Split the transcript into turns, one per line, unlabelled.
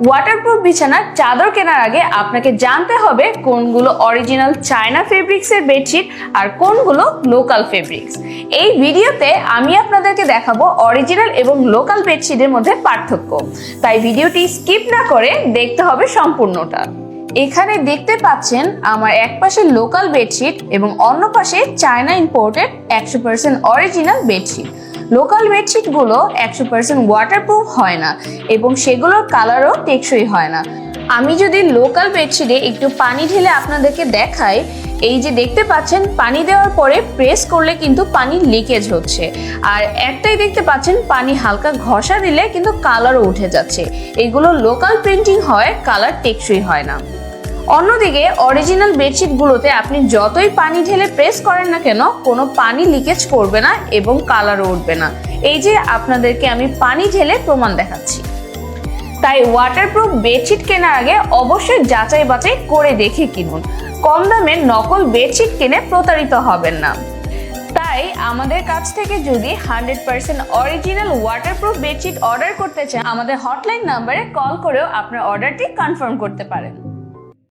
Waterproof বিছানার চাদর কেনার আগে আপনাকে জানতে হবে কোনগুলো অরিজিনাল চায়না ফেব্রিক্সের বেডশিট আর কোনগুলো লোকাল ফেব্রিক্স এই ভিডিওতে আমি আপনাদেরকে দেখাবো অরিজিনাল এবং লোকাল বেডশিটের মধ্যে পার্থক্য। তাই ভিডিওটি স্কিপ না করে দেখতে হবে সম্পূর্ণটা। এখানে দেখতে পাচ্ছেন আমার এক পাশে লোকাল বেডশিট এবং অন্য পাশে চায়না ইম্পোর্টেড একশো পার্সেন্ট অরিজিনাল বেডশিট লোকাল বেডশিটগুলো একশো পার্সেন্ট ওয়াটারপ্রুফ হয় না এবং সেগুলোর কালারও টেকসই হয় না। আমি যদি লোকাল বেডশিটে একটু পানি ঢেলে আপনাদেরকে দেখাই, এই যে দেখতে পাচ্ছেন, পানি দেওয়ার পরে প্রেস করলে কিন্তু পানি লিকেজ হচ্ছে। আর একটাই দেখতে পাচ্ছেন, পানি হালকা ঘষা দিলে কিন্তু কালারও উঠে যাচ্ছে। এগুলো লোকাল প্রিন্টিং হয় কালার টেকসই হয় না। অন্যদিকে অরিজিনাল বেডশিটগুলোতে আপনি যতই পানি ঢেলে প্রেস করেন না কেন, কোনো পানি লিকেজ করবে না এবং কালারও উঠবে না। এই যে আপনাদেরকে আমি পানি ঢেলে প্রমাণ দেখাচ্ছি। তাই ওয়াটারপ্রুফ বেডশিট কেনার আগে অবশ্যই যাচাই বাছাই করে দেখে কিনুন। কম দামে নকল বেডশিট কিনে প্রতারিত হবেন না। তাই আমাদের কাছ থেকে যদি hundred percent original waterproof bedsheet order করতে চান, আমাদের হটলাইন নাম্বারে কল করেও আপনার অর্ডারটি কনফার্ম করতে পারেন।